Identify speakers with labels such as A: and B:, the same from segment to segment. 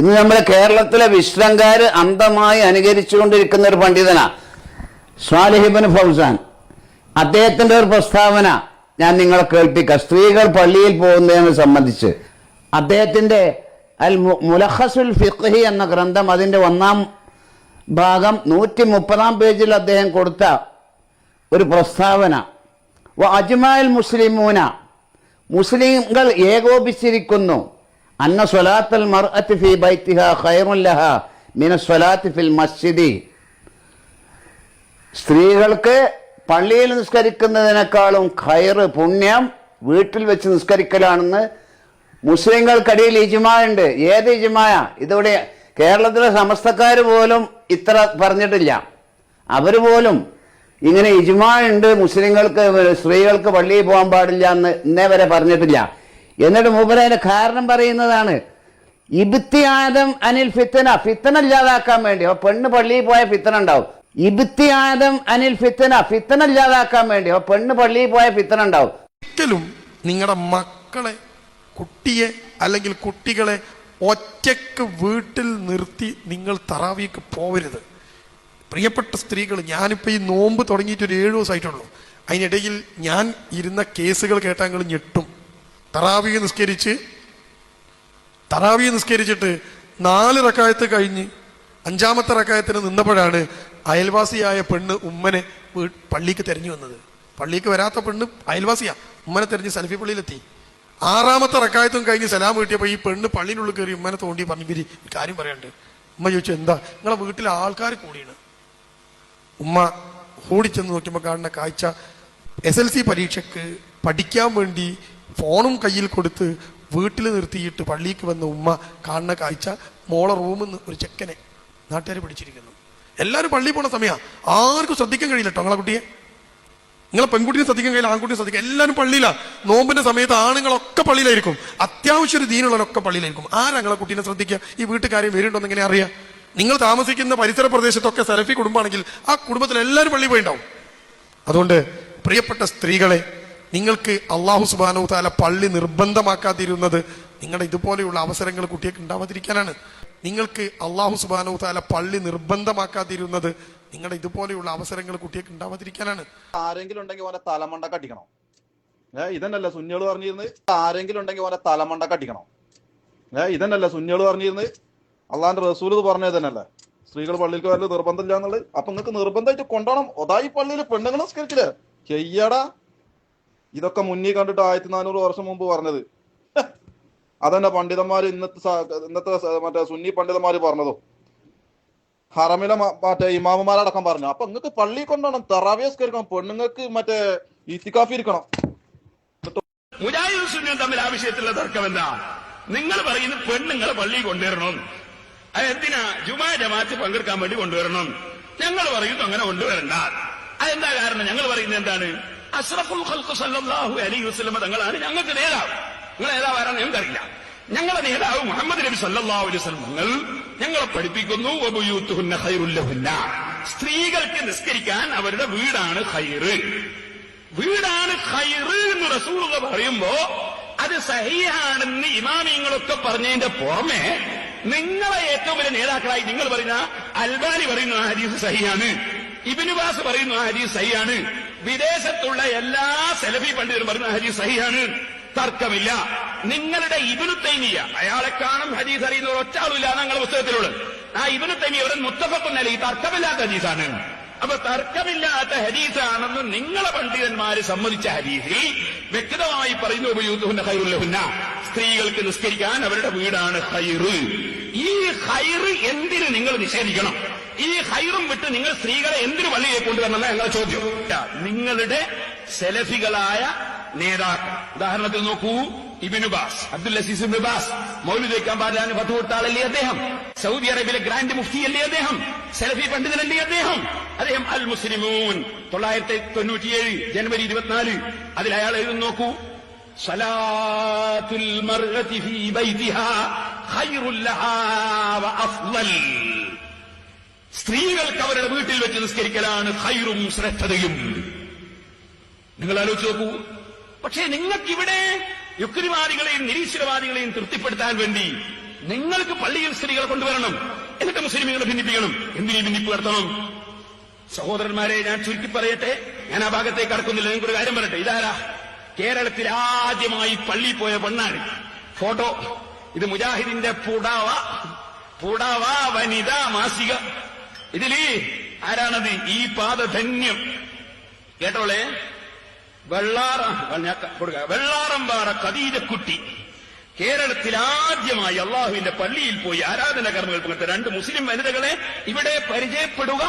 A: ഇന്ന് നമ്മുടെ കേരളത്തിലെ വിശ്രംകാര് അന്ധമായി അനുകരിച്ചുകൊണ്ടിരിക്കുന്ന ഒരു പണ്ഡിതനാ. സ്വാലിഹിബിൻ ഫൗസാൻ. അദ്ദേഹത്തിന്റെ ഒരു പ്രസ്താവന ഞാൻ നിങ്ങളെ കേൾപ്പിക്കാം. സ്ത്രീകൾ പള്ളിയിൽ പോകുന്നതിനെ സംബന്ധിച്ച്. അദ്ദേഹത്തിന്റെ അൽ മുലഹസുൽ ഫിഖി എന്ന ഗ്രന്ഥം അതിന്റെ ഒന്നാം ഭാഗം നൂറ്റി മുപ്പതാം പേജിൽ അദ്ദേഹം കൊടുത്ത ഒരു പ്രസ്താവന. അജ്മാൽ മുസ്ലിമൂന. മുസ്ലിങ്ങൾ ഏകോപിച്ചിരിക്കുന്നു. അന്ന സ്വലാത്തൽ മർഅത്ത് ഫി ബൈത്തിഹ ഖൈറുല്ലഹ ലഹ മിന സ്വലാത്ത് ഫിൽ മസ്ജിദി. സ്ത്രീകൾക്ക് പള്ളിയിൽ നിസ്കരിക്കുന്നതിനേക്കാളും ഖൈറ് പുണ്യം വീട്ടിൽ വെച്ച് നിസ്കരിക്കലാണെന്ന് മുസ്ലിങ്ങൾക്കിടയിൽ ഉണ്ട്. ഏത് ഇജ്മായ? ഇതിവിടെ കേരളത്തിലെ സമസ്തക്കാർ പോലും ഇത്ര പറഞ്ഞിട്ടില്ല. അവർ പോലും ഇങ്ങനെ ഇജ്മാ ഉണ്ട് മുസ്ലിങ്ങൾക്ക് സ്ത്രീകൾക്ക് പള്ളിയിൽ പോകാൻ പാടില്ല എന്ന് ഇന്നേ വരെ പറഞ്ഞിട്ടില്ല. എന്നിട്ട് മൂപ്പരതിന്റെ കാരണം പറയുന്നതാണ്. ഇബിത്തിയാദം അനിൽ ഫിത്തന ഫിത്തന ഇല്ലാതാക്കാൻ വേണ്ടി. അപ്പൊ പെണ്ണ് പള്ളിയിൽ പോയ ഫിത്തന ഉണ്ടാവും. ഇബിത്തിയാദം അനിൽ ഫിത്തന ഫിത്തന ഇല്ലാതാക്കാൻ വേണ്ടി. അപ്പൊ പെണ്ണ് പള്ളിയിൽ പോയ ഫിത്തന ഉണ്ടാവും.
B: ഒരിക്കലും നിങ്ങളുടെ മക്കളെ കുട്ടിയെ അല്ലെങ്കിൽ കുട്ടികളെ ഒറ്റയ്ക്ക് വീട്ടിൽ നിർത്തി നിങ്ങൾ തറാവിക്ക് പോവരുത്. പ്രിയപ്പെട്ട സ്ത്രീകൾ ഞാനിപ്പോൾ ഈ നോമ്പ് തുടങ്ങിയിട്ട് ഒരു ഏഴു ദിവസമായിട്ടുള്ളൂ. അതിനിടയിൽ ഞാൻ ഇരുന്ന കേസുകൾ കേട്ടാൽ ഞെട്ടും. തറാവി നിസ്കരിച്ച് തറാവി നിസ്കരിച്ചിട്ട് നാല് റക്കായത്ത് കഴിഞ്ഞ് അഞ്ചാമത്തെ റക്കായത്തിന് നിന്നപ്പോഴാണ് അയൽവാസിയായ പെണ്ണ് ഉമ്മനെ പള്ളിക്ക് തെരഞ്ഞു വന്നത്. പള്ളിക്ക് വരാത്ത പെണ്ണ് അയൽവാസിയാ. ഉമ്മനെ തെരഞ്ഞ് സൽഫി പള്ളിയിലെത്തി. ആറാമത്തെ റക്കായത്തും കഴിഞ്ഞ് സലാം കിട്ടിയപ്പോൾ ഈ പെണ്ണ് പള്ളിയിനുള്ളിൽ കയറി ഉമ്മനെ തോണ്ടി പറഞ്ഞു ഇവർ കാര്യം പറയാണ്ട്. ഉമ്മ ചോദിച്ചു എന്താ? നിങ്ങളെ വീട്ടിൽ ആൾക്കാർ കൂടിയാണ്. ഉമ്മ ഓടിച്ചെന്ന് നോക്കിയപ്പോൾ കാണുന്ന കാഴ്ച. എസ് എൽ സി പരീക്ഷയ്ക്ക് പഠിക്കാൻ വേണ്ടി ഫോണും കയ്യിൽ കൊടുത്ത് വീട്ടിൽ നിർത്തിയിട്ട് പള്ളിക്ക് വന്ന ഉമ്മ കാണുന്ന കാഴ്ച മോളെ റൂമിൽ ഒരു ചെക്കനെ നാട്ടുകാർ പിടിച്ചിരിക്കുന്നു. എല്ലാവരും പള്ളിയിൽ പോണ സമയമാണ് ആർക്കും ശ്രദ്ധിക്കാൻ കഴിയില്ല കേട്ടോ നിങ്ങളെ കുട്ടിയെ. നിങ്ങളെ പെൺകുട്ടിയെ ശ്രദ്ധിക്കാൻ കഴിയില്ല ആൺകുട്ടിയെ ശ്രദ്ധിക്കുക എല്ലാവരും പള്ളിയിലാണ് നോമ്പിന്റെ സമയത്ത് ആണുങ്ങളൊക്കെ പള്ളിയിലായിരിക്കും. അത്യാവശ്യം ഒരു ദീനുള്ളവരൊക്കെ പള്ളിയിലായിരിക്കും. ആരാ കുട്ടീനെ ശ്രദ്ധിക്കുക ഈ വീട്ടുകാര്യം വരുന്നുണ്ടോ എങ്ങനെ അറിയാം? നിങ്ങൾ താമസിക്കുന്ന പരിസര പ്രദേശത്തൊക്കെ സെലഫി കുടുംബമാണെങ്കിൽ ആ കുടുംബത്തിൽ എല്ലാവരും പള്ളി പോയിണ്ടാവും. അതുകൊണ്ട് പ്രിയപ്പെട്ട സ്ത്രീകളെ നിങ്ങൾക്ക് അള്ളാഹു സുബാനു താല പള്ളി നിർബന്ധമാക്കാതിരുന്നത് നിങ്ങളുടെ ഇതുപോലെയുള്ള അവസരങ്ങൾ കുട്ടിയൊക്കെ ഉണ്ടാവാതിരിക്കാനാണ്. നിങ്ങൾക്ക് അള്ളാഹു സുബാനു താല പള്ളി നിർബന്ധമാക്കാതിരുന്നത് നിങ്ങളുടെ ഇതുപോലെയുള്ള അവസരങ്ങൾ കുട്ടിയൊക്കെ ഉണ്ടാവാതിരിക്കാനാണ്.
C: ആരെങ്കിലും ഉണ്ടെങ്കിൽ ഓരോ തലമണ്ട കട്ടിക്കണം ഏഹ് ഇതന്നല്ല സുന്നികൾ പറഞ്ഞിരുന്നത്? ആരെങ്കിലും ഉണ്ടെങ്കിൽ ഓരോ തലമണ്ട കട്ടിക്കണം ഏഹ് ഇതന്നല്ല സുന്നികൾ പറഞ്ഞിരുന്നത്? അള്ളാന്റെ റസൂൽ പറഞ്ഞത് തന്നെയല്ലേ? സ്ത്രീകൾ പള്ളിയിൽ വരൽ നിർബന്ധമില്ല എന്നുള്ളത്. അപ്പൊ നിങ്ങൾക്ക് നിർബന്ധമായിട്ട് കൊണ്ടോണം ഒതായി പള്ളിയിൽ പെണ്ണുങ്ങൾ നിസ്കരിച്ചില്ലേ? ചെയ്യടാ. ഇതൊക്കെ മുന്നിൽ കണ്ടിട്ട് ആയിരത്തി നാനൂറ് വർഷം മുമ്പ് പറഞ്ഞത്. അതന്നെ പണ്ഡിതന്മാര് ഇന്നത്തെ ഇന്നത്തെ മറ്റേ സുന്നി പണ്ഡിതന്മാര് പറഞ്ഞതോ. ഹറമിലെ മറ്റേ ഇമാമുമാരടക്കം പറഞ്ഞു. അപ്പൊ നിങ്ങൾക്ക് പള്ളി കൊണ്ടുപോകണം തെറാവിയസ്കരിക്കണം പെണ്ണുങ്ങൾക്ക് മറ്റേ ഇത്തിക്കാഫി ഇരിക്കണം.
D: മുജാഹിദ് തമ്മിൽ ആ വിഷയത്തിലുള്ള തർക്കം എന്താ? നിങ്ങൾ പറയുന്ന പെണ്ണുങ്ങളെ പള്ളി കൊണ്ടുവരണം. അത് എന്തിനാ? ജുമാ ജമാഅത്ത് പങ്കെടുക്കാൻ വേണ്ടി കൊണ്ടുവരണം. ഞങ്ങൾ പറയുന്നു അങ്ങനെ കൊണ്ടുവരണ്ട. അതെന്താ കാരണം? ഞങ്ങൾ പറയുന്നത് എന്താണ്? അഷ്റഫുൽ ഖൽഖ് സല്ലല്ലാഹു അലൈഹി വസല്ലം തങ്ങളാണ്. ഞങ്ങൾക്ക് നേതാവ്. നിങ്ങൾ നേതാവ് ആരാണെന്ന് ഞങ്ങൾക്കറിയില്ല. ഞങ്ങളുടെ നേതാവ് മുഹമ്മദ് നബി സല്ലല്ലാഹു അലൈഹി വസല്ലം തങ്ങൾ ഞങ്ങളെ പഠിപ്പിക്കുന്നു. വബുയൂത്തുഹുന്ന ഖൈറുൽ ലഹുന്ന. സ്ത്രീകൾക്ക് നിസ്കരിക്കാൻ അവരുടെ വീടാണ് ഖൈറ് വീടാണ് ഖൈറ് എന്ന് റസൂലുള്ള പറയുമ്പോ അത് സഹിയാണെന്ന് ഇമാമിങ്ങളൊക്കെ പറഞ്ഞതിന്റെ പുറമെ നിങ്ങളെ ഏറ്റവും വലിയ നേതാക്കളായി നിങ്ങൾ പറയുന്ന അൽബാനി പറയുന്ന ഹരീസ് സഹിയാണ് ഇബിനുബാസ് പറയുന്ന ഹരീസ് സഹിയാണ് വിദേശത്തുള്ള എല്ലാ സെലഫി പണ്ഡിതരും പറയുന്ന ഹരീസ് സഹിയാണ് തർക്കമില്ല. നിങ്ങളുടെ ഇബിനു തൈമിയ അയാളെ കാണും ഹദീസ് അറിയുന്ന ഒറ്റ ആളുമില്ല ഞങ്ങളുടെ പുസ്തകത്തിലുള്ളത്. ആ ഇബിനു തൈമിയ അവരൻ മുത്തഫക്കുന്നല്ല ഈ തർക്കമില്ലാത്ത ഹദീസാണ്. അപ്പൊ തർക്കമില്ലാത്ത ഹരീസാണെന്ന് നിങ്ങളെ പണ്ഡിതന്മാര് സമ്മതിച്ച ഹദീസിൽ വ്യക്തമായി പറയുന്നു ഉപയൂത്തുഹുന്ന ഹൈറുല്ലഹുന്ന സ്ത്രീകൾക്ക് നിസ്കരിക്കാൻ അവരുടെ വീടാണ് ഹൈറ് ഈ ഹൈറ് എന്തിന് നിങ്ങൾ നിഷേധിക്കണം? ഈ ഹൈറും വിട്ട് നിങ്ങൾ സ്ത്രീകളെ എന്തിനു പള്ളിയെ കൊണ്ടുവരണമെന്ന ഞങ്ങളുടെ ചോദ്യം. നിങ്ങളുടെ സെലഫികളായ നേതാക്കൾ. ഉദാഹരണത്തിന് നോക്കൂ ഇബിനുബാസ് അബ്ദുൽ അസീസ് ഇബിനുബാസ് മൗലൂദ് കൊടുത്ത ആളല്ലേ അദ്ദേഹം? സൗദി അറേബ്യയിലെ ഗ്രാൻഡ് മുഫ്തി അല്ലേ അദ്ദേഹം? സെലഫി പണ്ഡിതനല്ലേ അദ്ദേഹം? അദ്ദേഹം അൽ മുസ്ലിമൂൻ തൊള്ളായിരത്തി തൊണ്ണൂറ്റിയേഴ് ജനുവരി ഇരുപത്തിനാല്. അതിൽ അയാൾ എഴുതുന്നു നോക്കൂ സലാത്തുൽ ബൈതിഹാ ലഹാ വ അഫ്ളൽ സ്ത്രീകൾക്ക് അവരുടെ വീട്ടിൽ വെച്ച് നിസ്കരിക്കലാണ് ഹൈറും ശ്രദ്ധതയും. നിങ്ങൾ ആലോചിച്ച് നോക്കൂ. പക്ഷേ നിങ്ങൾക്കിവിടെ യുക്തിവാദികളെയും നിരീശ്വരവാദികളെയും തൃപ്തിപ്പെടുത്താൻ വേണ്ടി നിങ്ങൾക്ക് പള്ളിയിൽ സ്ത്രീകളെ കൊണ്ടുവരണം. എന്നിട്ട് മുസ്ലിമുകളെ ഭിന്നിപ്പിക്കണം. എന്തിനീ ഭിന്നിപ്പ് നടത്തണം? സഹോദരന്മാരെ ഞാൻ ചുരുക്കി പറയട്ടെ. ഞാൻ ആ ഭാഗത്തേക്ക് കടക്കുന്നില്ല. നിങ്ങൾക്കൊരു കാര്യം പറയട്ടെ. ഇതാരാ? കേരളത്തിൽ ആദ്യമായി പള്ളി പോയ പെണ്ണാണ്. ഫോട്ടോ. ഇത് മുജാഹിദിന്റെ പുടാവ. പുടാവ വനിതാ മാസിക. ഇതിൽ ആരാണത്? ഈ പാദധന്യം. കേട്ടോളെ? വെള്ളാറ കൊടുക്ക. വെള്ളാറമ്പാറ കദീജക്കുട്ടി കേരളത്തിൽ ആദ്യമായി അള്ളാഹുവിന്റെ പള്ളിയിൽ പോയി ആരാധന കർമ്മങ്ങൾ പങ്കെടുത്ത രണ്ട് മുസ്ലിം വനിതകളെ ഇവിടെ പരിചയപ്പെടുക.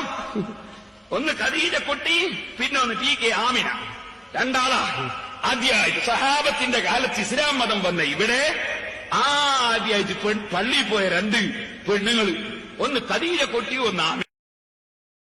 D: ഒന്ന് ഖദീജക്കുട്ടി പിന്നെ ഒന്ന് ടി കെ ആമിന. രണ്ടാളാ. ആദ്യമായിട്ട് സഹാബത്തിന്റെ കാലത്ത് ഇസ്ലാം മതം വന്ന ഇവിടെ ആദ്യമായിട്ട് പള്ളിയിൽ പോയ രണ്ട് പെണ്ണുങ്ങൾ ഒന്ന് ഖദീജക്കുട്ടി ഒന്ന് ആമിന.